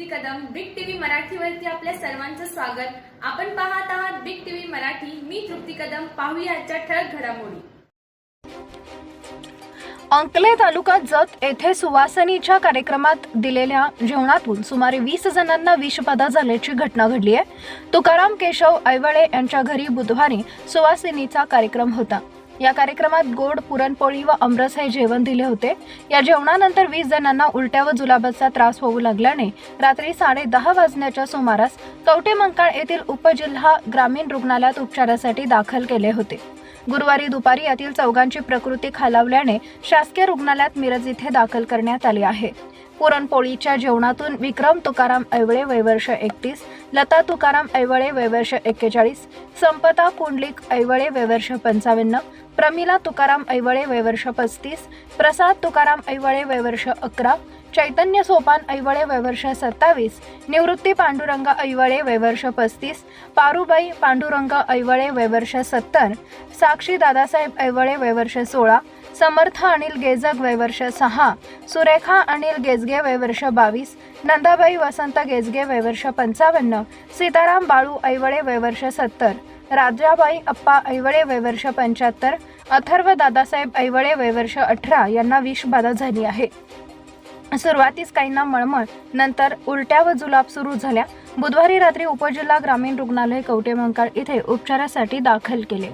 तृप्ती Kadam big TV मराठीवरती आपल्या सर्वांचं स्वागत. आपण पाहत आहात बिग टीव्ही मराठी. मी तृप्ती कदम. पाहूया आजच्या ठळक घडामोडी. अंकले तालुका जत येथे सुवासनीच्या कार्यक्रमात दिलेल्या जेवणातून सुमारे वीस जणांना विषबाधा झाल्याची घटना घडली आहे. तुकाराम केशव ऐवळे यांच्या घरी बुधवारी सुवासिनीचा कार्यक्रम होता. या कार्यक्रमात गोड पुरणपोळी व अमरस हे जेवण दिले होते. या जेवणानंतर वीस जणांना उलट्या व जुलाबाचा त्रास होऊ लागल्याने रात्री साडे दहा वाजण्याच्या सुमारास कवटेमंकाळ येथील उपजिल्हा ग्रामीण रुग्णालयात उपचारासाठी दाखल केले होते. गुरुवारी दुपारी यातील चौघांची प्रकृती खालावल्याने शासकीय रुग्णालयात मिरज इथे दाखल करण्यात आली आहे. पुरणपोळीच्या जेवणातून विक्रम तुकाराम ऐवळे वयवर्ष एकतीस लता तुकाराम ऐवळे वयवर्ष एक्केचाळीस संपता कुंडलिक ऐवळे वयवर्ष पंचावन्न प्रमिला तुकाराम ऐवळे वयवर्ष पस्तीस प्रसाद तुकाराम ऐवळे वयवर्ष अकरा चैतन्य सोपान ऐवळे वयवर्ष सत्तावीस निवृत्ती पांडुरंग ऐवळे वयवर्ष पस्तीस पारुबाई पांडुरंग ऐवळे वयवर्ष सत्तर साक्षी दादासाहेब ऐवळे वयवर्ष सोळा समर्थ अनिल गेजग वयवर्ष सहा सुरेखा अनिल गेजगे वयवर्ष बावीस नंदाबाई वसंत गेजगे वयवर्ष पंचावन्न सीताराम बाळू ऐवळे वयवर्ष सत्तर राजाबाई अप्पा ऐवळे वयवर्ष पंच्याहत्तर अथर्व दादासाहेब ऐवळे वयवर्ष अठरा यांना विषबाधा झाली आहे. सुरुवातीस काहींना मळमळ नंतर उलट्या व जुलाब सुरू झाल्या. बुधवारी रात्री उपजिल्हा ग्रामीण रुग्णालय कवटेमंकाळ इथे उपचारासाठी दाखल केले.